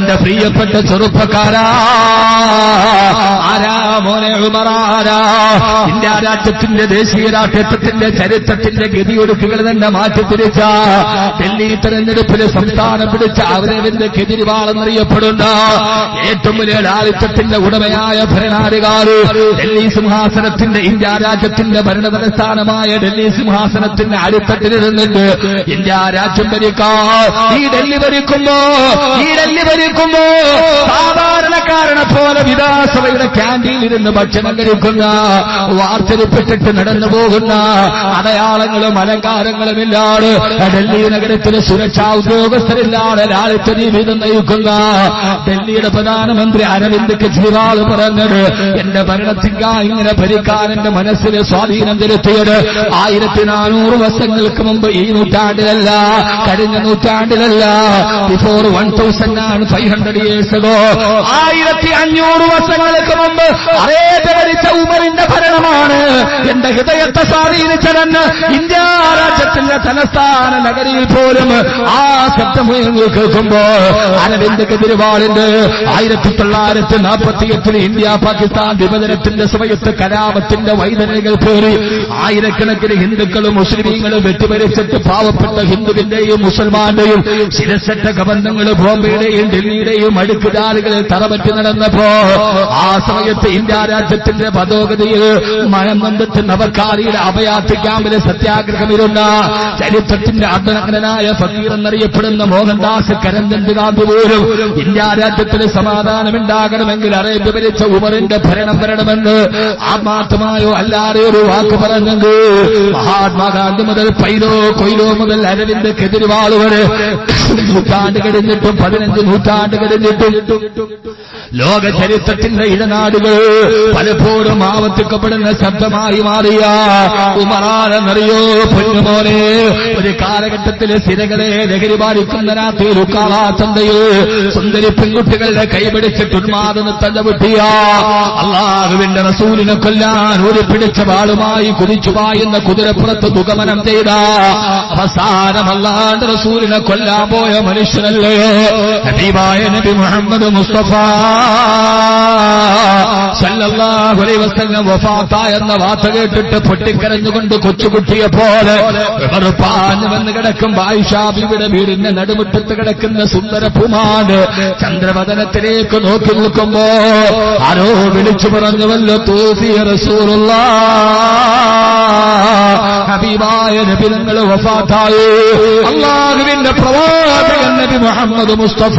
എന്റെ പ്രിയപ്പെട്ട ചെറുപ്പക്കാരാ. ആരാ മോനെ ഇന്ത്യ രാജ്യത്തിന്റെ ദേശീയ രാഷ്ട്രീയത്തിന്റെ ചരിത്രത്തിന്റെ ഗതിയൊരുക്കുകൾ തന്നെ മാറ്റി തിരിച്ച ഡൽഹി തെരഞ്ഞെടുപ്പിൽ സംസ്ഥാനം പിടിച്ച അവരവിന്റെ കെതിരിവാളെന്നറിയപ്പെടുന്ന ഏറ്റവും വലിയ ലാളിത്യത്തിന്റെ ഉടമയായ ഭരണാധികാരി ഡൽഹി സിംഹാസനത്തിന്റെ ഇന്ത്യ രാജ്യത്തിന്റെ ഭരണ തലസ്ഥാനമായ ഡൽഹി സിംഹാസനത്തിന്റെ അടിത്തട്ടിലിരുന്നുണ്ട് ഇന്ത്യ രാജ്യം ഭരിക്കാം. ഈ ഡൽഹി ഭരിക്കുമ്പോ ഈ ഡൽഹി ഭരിക്കുമ്പോ സാധാരണക്കാരനെ പോലെ വിദാസവയുടെ ക്യാന്റീനിൽ ഇരുന്ന് ഭക്ഷണം കഴിക്കുന്ന വാർത്തെടുപ്പിട്ടിട്ട് നടന്നു പോകുന്ന അടയാളങ്ങളും അലങ്കാരങ്ങളും ഇല്ലാതെ ഡൽഹി നഗരത്തിലെ സുരക്ഷാ ഉദ്യോഗസ്ഥരില്ലാതെ രാജ്യത്തെ ജീവിതം നയിക്കുന്ന ഡൽഹിയുടെ പ്രധാനമന്ത്രി അരവിന്ദ് കെജ്രിവാൾ പറഞ്ഞത് എന്റെ ഭരണത്തിങ്ക ഇങ്ങനെ ഭരിക്കാൻ എന്റെ മനസ്സിൽ സ്വാധീനം ചെലുത്തിയത് ആയിരത്തി നാനൂറ് വർഷങ്ങൾക്ക് മുമ്പ് ഈ നൂറ്റാണ്ടിലല്ല കഴിഞ്ഞ നൂറ്റാണ്ടിലല്ല before one thousand and five hundred years ago ആയിരത്തി അഞ്ഞൂറ് വർഷങ്ങൾക്ക് മുമ്പ് അറേബ്യ ഭരിച്ച ഉമറിന്റെ ഭരണമാണ്. എന്റെ ഹൃദയത്തെ സ്വാധീനിച്ചതെന്ന് ഇന്ത്യ രാജ്യത്തിന്റെ തലസ്ഥാന നഗരിയിൽ പോലും ആ ശബ്ദം കേൾക്കുമ്പോ അരവിന്ദ് കെജ്രിവാളിന്റെ ആയിരത്തി തൊള്ളായിരത്തി നാൽപ്പത്തി എട്ടിൽ ഇന്ത്യ പാകിസ്ഥാൻ വിഭജനത്തിന്റെ സമയത്ത് കലാപത്തിന്റെ വൈതരണികൾ പേറി ആയിരക്കണക്കിന് ഹിന്ദുക്കളും മുസ്ലിമീങ്ങളും വെട്ടിമരിച്ചിട്ട് പാവപ്പെട്ട ഹിന്ദുവിന്റെയും മുസൽമാന്റെയും ശിരസറ്റ കബന്ധങ്ങൾ ബോംബെയുടെയും ഡൽഹിയുടെയും അടുക്കുചാലുകളിൽ തറപറ്റി നടന്നപ്പോ ആ സമയത്ത് ഇന്ത്യ രാജ്യത്തിന്റെ പദോഗതിയിൽ മഴമന്ദത്ത് നവക്കാരിയുടെ അഭയാർത്ഥി ക്യാമ്പിലെ സത്യാഗ്രഹമിരുന്ന ചരിത്രത്തിന്റെ അർദ്ധനഗ്നനായ ഫക്കീർ എന്നറിയപ്പെടുന്ന മോഹൻദാസ് കരംചന്ദ് ഗാന്ധി പോലും ഇന്ത്യ രാജ്യത്തിന് സമാധാനമുണ്ടാകണമെങ്കിൽ അറേബ്യ ഭരിച്ച ഉമറിന്റെ ഭരണം വരണമെന്ന് ആത്മാർത്ഥമായോ അല്ലാതെ ഒരു വാക്ക് പറഞ്ഞെങ്കിൽ മഹാത്മാഗാന്ധി മുതൽ പൈലോ കൊയിലോ മുതൽ അരവിന്ദ് കെജ്രിവാൾ വരെ നൂറ്റാണ്ട് കഴിഞ്ഞിട്ടും പതിനഞ്ച് നൂറ്റാണ്ട് കഴിഞ്ഞിട്ടും ലോക ചരിത്രത്തിന്റെ ഇടനാടുകൾ പലപ്പോഴും ആവർത്തിക്കപ്പെടുന്ന ശബ്ദമായി മാറിയ ഉമറാനെന്നറിയോ പൊന്നുമോനെ? ഒരു കാലഘട്ടത്തിൽ സിരകളെ ലഹരി ബാധിക്കുന്ന രാത്രി ലുക്കാളാത്തന്തയിൽ സുന്ദരി പെൺകുട്ടികളുടെ കൈപിടിച്ചിട്ട് ഉന്മാദന തലവിട്ടിയ അള്ളാഹുവിന്റെ റസൂലിനെ കൊല്ലാൻ ഒരു പിടിച്ച വാളുമായി കുതിച്ചു പായുന്ന കുതിരപ്പുറത്ത് ദുഗമനം ചെയ്ത അവസാനമല്ലാണ്ട് റസൂലിനെ കൊല്ലാൻ പോയ മനുഷ്യനല്ലയോ ഹബീബായ നബി മുഹമ്മദ് മുസ്തഫ വഫാത്ത എന്ന വാർത്ത കേട്ടിട്ട് പൊട്ടിക്കരഞ്ഞുകൊണ്ട് കൊച്ചുകുട്ടിയെ പോലെ പാഞ്ഞു വന്ന് കിടക്കും ബായിഷാബിയുടെ വീടിന്റെ നടുമുറ്റത്ത് കിടക്കുന്ന സുന്ദര പുമാന് ചന്ദ്രവദനത്തിലേക്ക് നോക്കി നിൽക്കുമ്പോ ആരോ വിളിച്ചു പറഞ്ഞുവല്ലോ തൂഫിയ റസൂലുള്ള ഹബീബായ നബി നിങ്ങൾ വഫാത്തായി. അള്ളാഹുവിന്റെ പ്രവാചകൻ നബി മുഹമ്മദ് മുസ്തഫ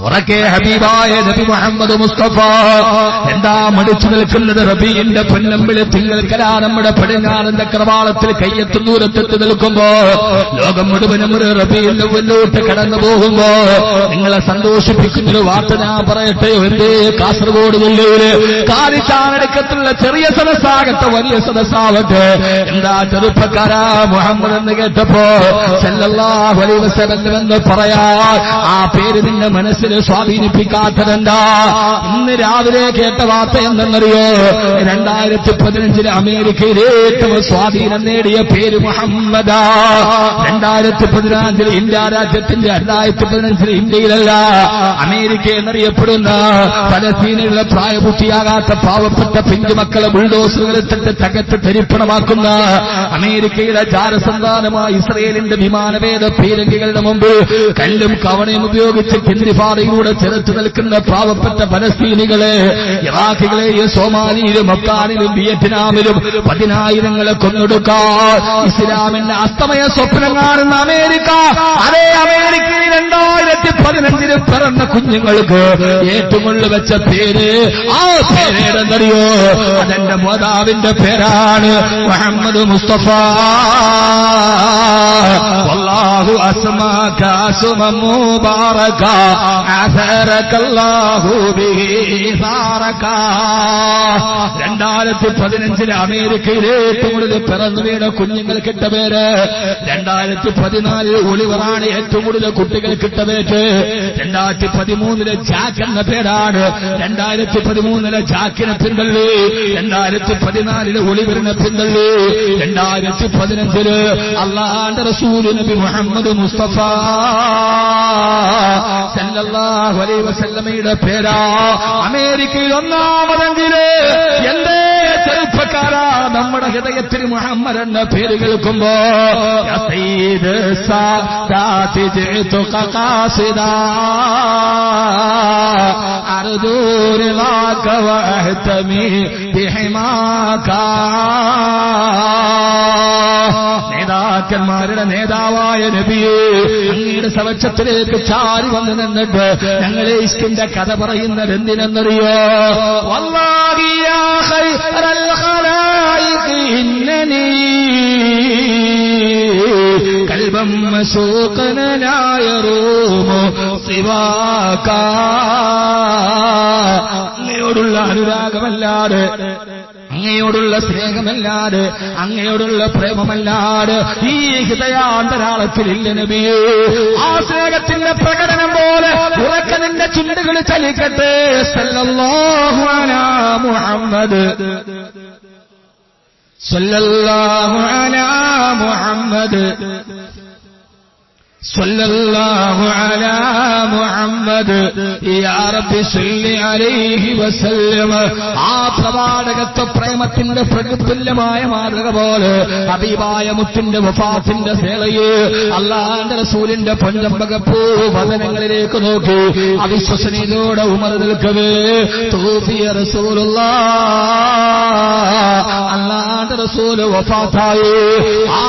ഉറക്കെ ഹബീബായ നബി മുഹമ്മദ് മുസ്തഫ. എന്താ മടിച്ചു നിൽക്കുന്നത് റബീന്റെ പൊന്നമ്പിളി? തിങ്ങൽക്കലാ നമ്മുടെ പടിഞ്ഞാറിന്റെ കർവാളത്തിൽ കയ്യെത്തു ദൂരത്തെത്തി നിൽക്കുമ്പോ ലോകം മുഴുവനും ഒരു റബീന്റെ മുന്നോട്ട് കടന്നു പോകുമ്പോ നിങ്ങളെ സന്തോഷിപ്പിക്കുന്നൊരു വാർത്ത ഞാൻ പറയട്ടെ? എന്തേ? കാസർഗോഡ് ജില്ലയിൽ കാരിച്ചാനടുക്കത്തുള്ള ചെറിയ സദസ്സാകട്ടെ വലിയ സദസ്സാവട്ടെ. എന്താ ചെറുപ്പക്കാരാ മുഹമ്മദ് എന്ന് കേട്ടപ്പോ സല്ലല്ലാഹു വലിയ വസല്ലം എന്ന് പറയാ ആ പേര് നിന്റെ മനസ്സിൽ സ്വാധീനിപ്പിക്കാത്തതെന്താ? ഇന്ന് രാവിലെ കേട്ട വാർത്ത എന്തെന്നറിയോ? രണ്ടായിരത്തി പതിനഞ്ചിൽ അമേരിക്കയിൽ ഏറ്റവും സ്വാധീനം നേടിയ പേര് മുഹമ്മദ. രണ്ടായിരത്തി പതിനാഞ്ചിൽ ഇന്ത്യ രാജ്യത്തിന്റെ രണ്ടായിരത്തി പതിനഞ്ചിൽ ഇന്ത്യയിലല്ല അമേരിക്ക എന്നറിയപ്പെടുന്ന പലസ്തീനിലുള്ള പ്രായപൂർത്തിയാകാത്ത പാവപ്പെട്ട പിഞ്ചുമക്കളെ ബുൾഡോസറുകളിട്ടിട്ട് തകത്ത് തരിപ്പണമാക്കുന്ന അമേരിക്കയുടെ ജാരസന്താനമായ ഇസ്രയേലിന്റെ വിമാനവേദ പീരങ്കികളുടെ മുമ്പ് കല്ലും കവണയും ഉപയോഗിച്ച് കിന്തിപാതയിലൂടെ ചെറുത്തു നിൽക്കുന്ന പാവപ്പെട്ട പലസ്തീനികളെ ഇറാഖികളെയും സോമാലിയിലും അഫ്ഗാനിലും വിയറ്റ്നാമിലും പതിനായിരങ്ങളെ കൊന്നൊടുക്കാൻ ഇസ്ലാമിന്റെ അസ്തമയ സ്വപ്നം കാണുന്ന അമേരിക്ക. അതേ അമേരിക്കയിൽ രണ്ടായിരത്തി പതിനഞ്ചിന് പിറന്ന കുഞ്ഞുങ്ങൾക്ക് ഏറ്റവും വെച്ച പേര് ആ പേരെന്തറിയോ അതെന്റെ മോതാവിന്റെ പേരാണ് മുഹമ്മദ് മുസ്തഫ. والله أسماك أسما مباركا أثرك الله به ثاركا രണ്ടായിരത്തി പതിനഞ്ചിന് അമേരിക്കയിലെ ഏറ്റവും കൂടുതൽ പിറന്നു വീണ കുഞ്ഞുങ്ങൾ കിട്ട പേര് രണ്ടായിരത്തി പതിനാലിൽ ഒളിവറാണ് ഏറ്റവും കൂടുതൽ കുട്ടികൾ കിട്ട പേര് രണ്ടായിരത്തി പതിമൂന്നിലെ ജാക്ക് എന്ന പേരാണ് രണ്ടായിരത്തി പതിമൂന്നിലെ ജാക്കിനെ പിന്തള്ളി രണ്ടായിരത്തി പതിനാലിലെ ഒളിവറിനെ പിന്തള്ളി രണ്ടായിരത്തി പതിനഞ്ചില് അള്ളാന്റെ റസൂൽ നബി മുഹമ്മദ് മുസ്തഫ സല്ലല്ലാഹു അലൈഹി വസല്ലമയുടെ പേരാ. അമേരിക്കയിൽ ഒന്നാമതെങ്കിൽ എന്തേ ചെറുപ്പക്കാരാ നമ്മുടെ ഹൃദയത്തിൽ മുഹമ്മദ് എന്ന പേര് കേൾക്കുമ്പോ നേതാക്കന്മാരുടെ നേതാവായ നബിയെ അങ്ങയുടെ സവക്ഷത്തിലേക്ക് ചാരി വന്നു നിന്നിട്ട് ഞങ്ങളെ ഇഷ്കിന്റെ കഥ പറയുന്നത് എന്തിനെന്നറിയോ വല്ലാഹി കൽബം ശോകനായ റോമോ സിവാക അങ്ങയോടുള്ള അനുരാഗമല്ലാതെ അങ്ങയോടുള്ള സ്നേഹമല്ലാതെ അങ്ങയോടുള്ള പ്രേമമല്ലാതെ ഈ ഹൃദയാന്തരാളത്തിലില്ല നബിയേ ആ സ്നേഹത്തിന്റെ പ്രകടനം പോലെ ഉറക്ക നിന്റെ ചുണ്ടുകൾ ചലിക്കട്ടെ. മുഹമ്മദ്. സല്ലല്ലാഹു അലാ മുഹമ്മദ് صلى الله على محمد يا رب صل عليه وسلم ആ പ്രവാചകത്വ പ്രേമത്തിന്റെ പ്രകൃതുല്യമായ മാതൃക പോലെ ഹബീബായ മുത്തിന്റെ വഫാത്തിന്റെ വേളയിൽ അള്ളാന്റെ റസൂലിന്റെ പൊഞ്ചമ്പകപ്പൂ വചനങ്ങളിലേക്ക് നോക്കി അവിശ്വസനീയതയോടെ ഉമർ നിൽക്കവേ തൂഫിയ റസൂലുള്ള അള്ളാന്റെ റസൂൽ വഫാത്തായി. ആ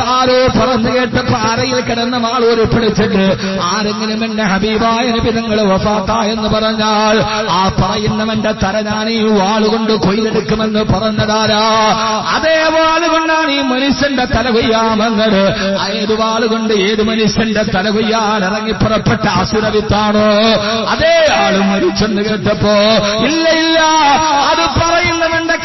താരോ പറഞ്ഞു കേട്ടപ്പോ അരയിൽ കിടന്ന ആളോട് പിടിച്ചിട്ട് ആരെങ്കിലും എന്റെ ഹബീബായ നബി നിങ്ങൾ വഫാത്ത എന്ന് പറഞ്ഞാൽ ആ പറയുന്നവന്റെ തല ഞാൻ ഈ വാളുകൊണ്ട് കൊയ്തെടുക്കുമെന്ന് പറഞ്ഞതാരാ? അതേ വാളുകൊണ്ടാണ് ഈ മനുഷ്യന്റെ തല കൊയ്യാമെന്നത് ഏത് വാളുകൊണ്ട് ഏത് മനുഷ്യന്റെ തല കൊയ്യാൻ ഇറങ്ങി പുറപ്പെട്ട അസുരവിത്താണോ? അതേ ആൾ മരിച്ചെന്ന് കേട്ടപ്പോ ഇല്ല ഇല്ല അത്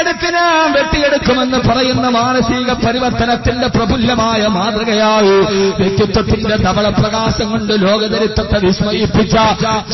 കെടുത്തിന് വെട്ടിയെടുക്കുമെന്ന് പറയുന്ന മാനസിക പരിവർത്തനത്തിന്റെ പ്രഫുല്ലമായ മാതൃകയായി വ്യക്തിത്വത്തിന്റെ തവള പ്രകാശം കൊണ്ട് ലോകചരിത്രത്തെ വിസ്മയിപ്പിച്ച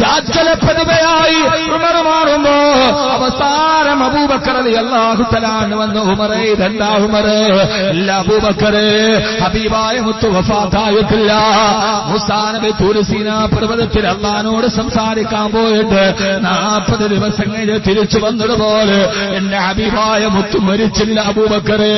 ചാച്ചല പ്രതിഭയായി ഉമർ മാറുമ്പോ അവസാനം അബൂബക്കറലി അള്ളാഹുത്തലാണ് വന്ന് ഉമറേ ഇതെന്താ ഉമറ്? അല്ല അബൂബക്കറ് ഹബീബായ മുത്തു വഫാത്തായിട്ടില്ല. മുസാനബി തുലസീന പർവതത്തിൽ അള്ളഹാനോട് സംസാരിക്കാൻ പോയിട്ട് നാൽപ്പത് ദിവസങ്ങളിൽ തിരിച്ചു വന്നതുപോലെ എന്റെ ഹബീബായ മുത്തു മരിച്ചില്ല അബൂബക്കറെ.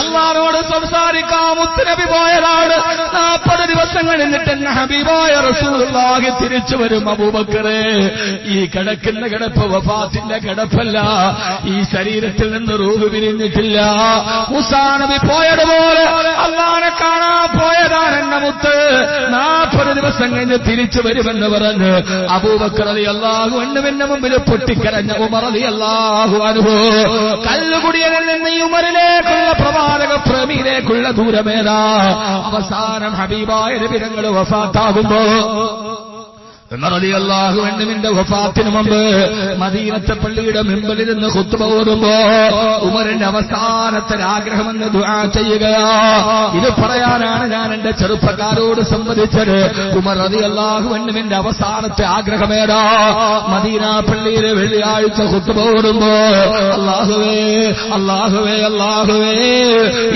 അള്ളഹാനോട് സംസാരിക്കാൻ മുത്തുനബി പോയതാണ്. നാൽപ്പത് ദിവസം കഴിഞ്ഞിട്ട് എന്നെ ഹബീബായ റസൂലുള്ളാഹി തിരിച്ചു വരും അബൂബക്കറെ. ഈ കിടക്കുന്ന കിടപ്പ് വഫാത്തിന്റെ കിടപ്പല്ല. ഈ ശരീരത്തിൽ നിന്ന് റൂഹ് പിരിഞ്ഞിട്ടില്ല. മുസാനബി പോയതുപോലെ അള്ളാനെ കാണാൻ പോയതാണ് നാൽപ്പത് ദിവസം കഴിഞ്ഞ് തിരിച്ചു വരുമെന്ന് പറഞ്ഞ് അബൂബക്കറലി അള്ളാഹു എണ്ണുവിന്റെ മുമ്പിൽ പൊട്ടിക്കരഞ്ഞ ഉമറലി അള്ളാഹു അനുഭവ കല്ലുകുടിയനിൽ നിന്ന് ഉമറിലേക്കുള്ള പ്രവാചക പ്രേമിയിലേക്കുള്ള ദൂരമേതാ? അവസാനം ഹബീബായ രവിരങ്ങൾ വഫാത്താകുമ്പോ മദീനത്തെ പള്ളിയുടെ മെമ്പലിൽ നിന്ന് കുത്തുമ ഓതുമ്പോ ഉമറിന്റെ അവസാനത്തെ ആഗ്രഹമെന്ന് ദുആ ചെയ്യുകയാ. ഇത് പറയാനാണ് ഞാൻ എന്റെ ചെറുപ്പക്കാരോട് സംബന്ധിച്ചത് ഉമർ അതി അള്ളാഹുവിന്റെ അവസാനത്തെ ആഗ്രഹമേടാ മദീന പള്ളിയിലെ വെള്ളിയാഴ്ച കുത്തുമ ഓടുമ്പോ അള്ളാഹുവേ അള്ളാഹുവേ അള്ളാഹുവേ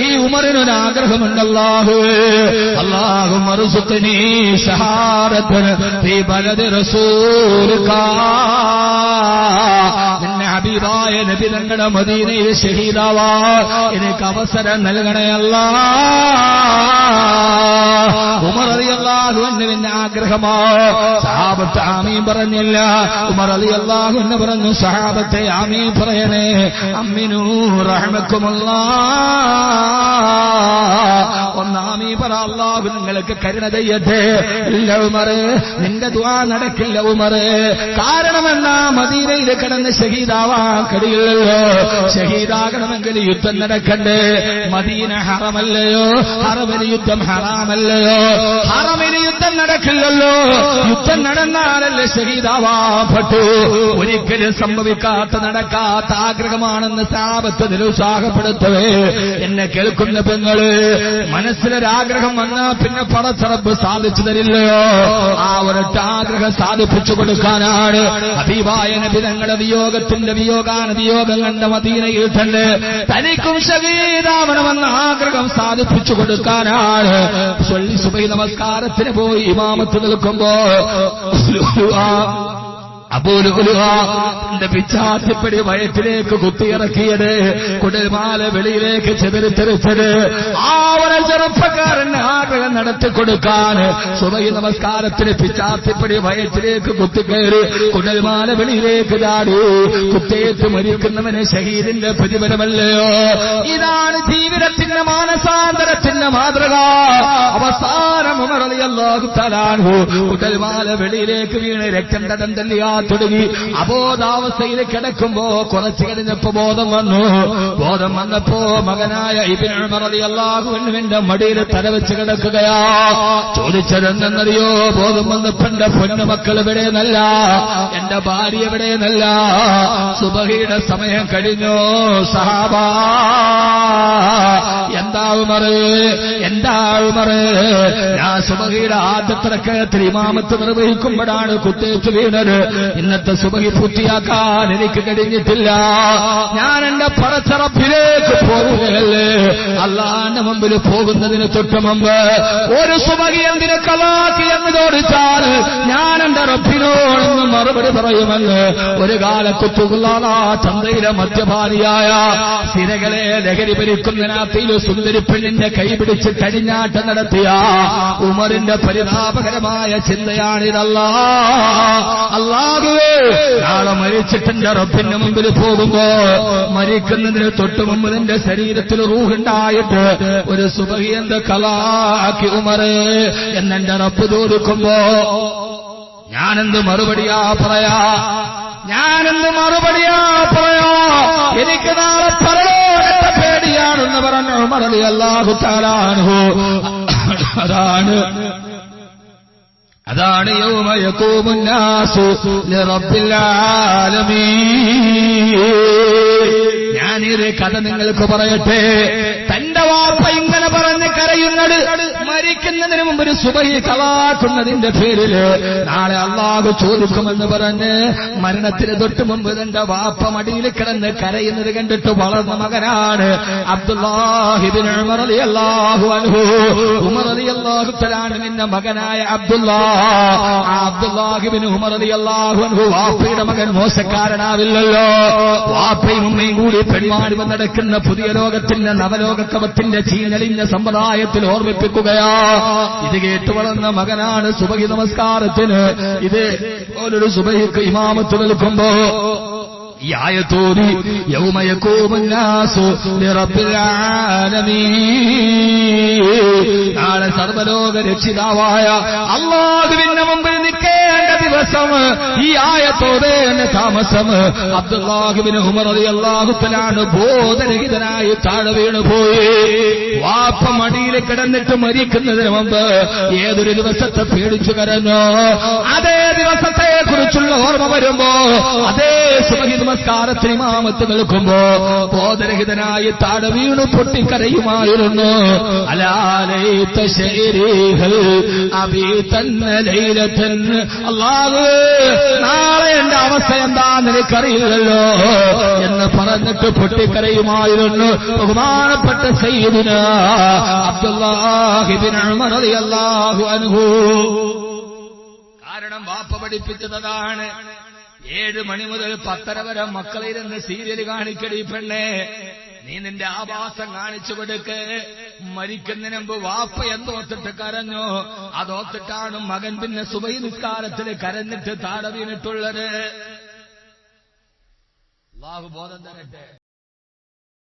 ഈ ഉമറിനൊരു ആഗ്രഹമുണ്ട് അള്ളാഹുവേ അള്ളാഹു മറുസുഖനീ ഷഹാരത്തിന് ഈ റസൂൽ നിന്നെ ഹബീബായ നബി തങ്ങളുടെ മദീനയിൽ ഷഹീദാവാ. എനിക്ക് അവസരം നൽകണയല്ല. ഉമർ അലി അള്ളാഹു എന്നുവിന്റെ ആഗ്രഹമോ? സഹാബത്ത് ആമീൻ പറഞ്ഞില്ല. ഉമർ അലി അള്ളാഹു എന്ന് പറഞ്ഞു സഹാബത്തെ ആമീൻ പറയണേ. അമ്മിനു റഹ്മക്കുമല്ല ഒന്നാമീ പറ അള്ളാഹു നിങ്ങൾക്ക് കരുണ ചെയ്യട്ടെ. ഇല്ല ഉമറ് നിന്റെ ദുആ നടക്കില്ല ഉമറ് കാരണം എന്നാ മദീനയിൽ കിടന്ന് ഷഹീദാവാൻ കഴിയില്ലല്ലോ ഷഹീദാകണമെങ്കിൽ യുദ്ധം നടക്കണ്ടേ. മദീന ഹറമല്ലയോ? ഹറമിന് യുദ്ധം ഹറാമല്ലയോ? ഹറമിന് യുദ്ധം നടക്കില്ലല്ലോ. യുദ്ധം നടന്നാലല്ലേ ഷഹീദാവാപ്പെട്ടു ഒരിക്കലും സംഭവിക്കാത്ത നടക്കാത്ത ആഗ്രഹമാണെന്ന് സാപത്ത് നിരുത്സാഹപ്പെടുത്തവേ. എന്നെ കേൾക്കുന്ന പെങ്ങൾ മനസ്സിലൊരാഗ്രഹം വന്നാ പിന്നെ പടച്ചറപ്പ് സാധിച്ചു തരില്ലയോ? ആ ഒരൊറ്റ ആഗ്രഹം സാധിപ്പിച്ചു കൊടുക്കാനാണ്. അതീവായ നബി തങ്ങളുടെ വിയോഗത്തിന്റെ വിയോഗാനുവിയോഗം കണ്ട മദീനയിൽ തന്നെ തനിക്കും ശരീരാവണമെന്ന ആഗ്രഹം സാധിപ്പിച്ചു കൊടുക്കാനാണ്. സുബൈ നമസ്കാരത്തിന് പോയി ഇമാമത്ത് നിൽക്കുമ്പോ പിച്ചാത്തിപ്പടി വയറ്റിലേക്ക് കുത്തിയിറക്കിയത് കുടൽമാല വെളിയിലേക്ക് ചെതിരിത്തെറിച്ചത് ആ ഒരു ചെറുപ്പക്കാരന് നടത്തി കൊടുക്കാൻ സുബൈ നമസ്കാരത്തിന് പിച്ചാത്തിപ്പടി വയറ്റിലേക്ക് കുത്തിക്കയറി കുടൽമാല വെളിയിലേക്ക് ചാടി. കുത്തേറ്റ് മരിക്കുന്നവന് ഷഹീദിന്റെ പ്രതിഫലമല്ലയോ? ഇതാണ് ജീവിതത്തിന്റെ മാനസാന്തരത്തിന്റെ മാതൃക. അവസാനം ഉമറിയല്ലാഹു തലാൻഹു കുടൽമാല വെളിയിലേക്ക് വീണ് രക്തം തടം തല്ലിയാ തുടങ്ങി. അബോധാവസ്ഥയിൽ കിടക്കുമ്പോ കുറച്ചു കഴിഞ്ഞപ്പോ ബോധം വന്നു. ബോധം വന്നപ്പോ മകനായ ഇബിനറിയല്ലാഹുവിന്റെ മടിയിൽ തലവെച്ച് കിടക്കുകയാ ചോദിച്ചതെന്നറിയോ ബോധം വന്നപ്പോ എന്റെ പൊന്നു മക്കൾ എവിടെയെന്നല്ല എന്റെ ഭാര്യ എവിടെയെന്നല്ല സുബഹിയുടെ സമയം കഴിഞ്ഞു. സഹാബാ എന്താവുമറ് എന്താവുമറ് ഞാൻ സുബഹിയുടെ ആദ്യത്തെ ത്രിമാമത്ത് നിർവഹിക്കുമ്പോഴാണ് കുത്തേറ്റ് വീണത്. ഇന്നത്തെ സുബഹി പൂർത്തിയാക്കാൻ എനിക്ക് കഴിഞ്ഞിട്ടില്ല. ഞാൻ എന്റെ പറച്ചറപ്പിലേക്ക് പോകുകയല്ലേ അല്ലാന്റെ മുമ്പിൽ പോകുന്നതിന് തൊട്ട് മുമ്പ് ഒരു സുബഹി എന്തിനെ എന്ന് ചോദിച്ചാൽ ഞാൻ എന്റെ റബ്ബിനോടൊന്ന് മറുപടി പറയുമെന്ന്. ഒരു കാലത്ത് കാലത്തുള്ള ചന്തയിലെ മദ്യപാനിയായ സിരകളെ ലഹരി ഭരിക്കുന്നതിനകത്തിൽ സുന്ദരി പെണ്ണിന്റെ കൈപിടിച്ച് കടിഞ്ഞാട്ടം നടത്തിയ ഉമറിന്റെ പരിതാപകരമായ ചിന്തയാണിതല്ല. അല്ലാതെ നാളെ മരിച്ചിട്ടെന്റെ റബ്ബിന്റെ മുമ്പിൽ പോകുമ്പോ മരിക്കുന്നതിന് തൊട്ട് മുമ്പ് ശരീരത്തിൽ റൂഹുണ്ടായിട്ട് ഒരു സുബഹി എന്ത് കലാക്കി ഉമറ് എന്നെന്റെ റബ്ബ് ചോദിക്കുമ്പോ ഞാനെന്ത് മറുപടിയാ പറയാ? ഞാനെന്ത് മറുപടിയാ പറയാ? എനിക്ക് നാളെ പരലോകത്തെ പേടിയാണെന്ന് പറഞ്ഞു മറലി അല്ലാഹു താലാണോ അതാണ്. അതാണ് യൗമയക്കൂമുന്നാസു നിറപ്പില്ലാലമീ ഞാനീത് കഥ നിങ്ങൾക്ക് പറയട്ടെ. തന്റെ വാപ്പ ഇങ്ങനെ പറഞ്ഞ് കരയുന്നത് മരിക്കുന്നതിന് മുമ്പ് ഒരു സുബഹി കളാക്കുന്നതിന്റെ പേരിൽ നാളെ അള്ളാഹു ചോദിക്കുമെന്ന് പറഞ്ഞ് മരണത്തിന് തൊട്ട് മുമ്പ് തന്റെ വാപ്പ മടിയിൽ കിടന്ന് കരയുന്നത് കണ്ടിട്ട് വളർന്ന മകനാണ് അബ്ദുല്ലാഹിബിൻ ഉമർ ഉമർ നിന്റെ മകനായ അബ്ദുല്ലാ. അബ്ദുല്ലാഹിബിൻ ഉമർ റളിയല്ലാഹു അൻഹു വാപ്പയുടെ മകൻ മോശക്കാരനാവില്ലല്ലോ. വാപ്പയും ഉമ്മയും കൂടി പെൺമാടി നടക്കുന്ന പുതിയ ലോകത്തിന്റെ നവലോകത്തവത്തിന്റെ ചീനലിഞ്ഞ സമ്പ്രദായത്തിൽ ഓർമ്മിപ്പിക്കുകയാ. ഇത് കേട്ട് വളർന്ന മകനാണ് സുബഹി നമസ്കാരത്തിന്. ഇത് ഓരോ സുബഹിക്ക് ഇമാമത്ത് നിൽക്കുമ്പോ ഈ നാളെ സർവലോക രക്ഷിതാവായ അള്ളാഹുവിന്റെ മുമ്പിൽ ദിവസം ഈ ആയത്തോതേന്റെ താമസം. അബ്ദുല്ലാഹുബിന് ഉമർ അള്ളാഹുത്തലാണ് ബോധരഹിതനായി താഴെ വീണു പോയി വാപ്പ മടിയിൽ കിടന്നിട്ട് മരിക്കുന്നതിന് മുമ്പ് ഏതൊരു ദിവസത്തെ പേടിച്ചു കരഞ്ഞോ? അതേ ദിവസത്തെ കുറിച്ചുള്ള ഓർമ്മ വരുമ്പോ അതേ സുബഹി നമസ്കാരത്തിന് മാമത്ത് നിൽക്കുമ്പോ ബോധരഹിതനായി താഴെ വീണു പൊട്ടിക്കരയുമായിരുന്നു. അലാലേ ശരീരങ്ങൾ അബീ തന്നെ ലൈലത്തൻ. അല്ലാഹു നാളെ എന്റെ അവസ്ഥ എന്താ നിനക്കറിയില്ലല്ലോ എന്ന് പറഞ്ഞിട്ട് പൊട്ടിക്കരയുമായിരുന്നു ബഹുമാനപ്പെട്ട സൈദിന് അബ്ദുല്ലാഹിബിൻ കാരണം വാപ്പ പഠിപ്പിച്ചതാണ്. ഏഴ് മണി മുതൽ പത്തര വരെ മക്കളിരുന്ന് സീരിയൽ കാണിക്കടി പെണ്ണേ. നീ നിന്റെ ആവാസം കാണിച്ചു കൊടുക്ക്. മരിക്കുന്നതിന് മുമ്പ് വാപ്പ എന്തോത്തിട്ട് കരഞ്ഞോ? അതോത്തിട്ടാണ് മകൻ പിന്നെ സുബൈ നിസ്കാരത്തിൽ കരഞ്ഞിട്ട് താടവീണിട്ടുള്ളത് അള്ളാഹു ബോധം തരട്ടെ.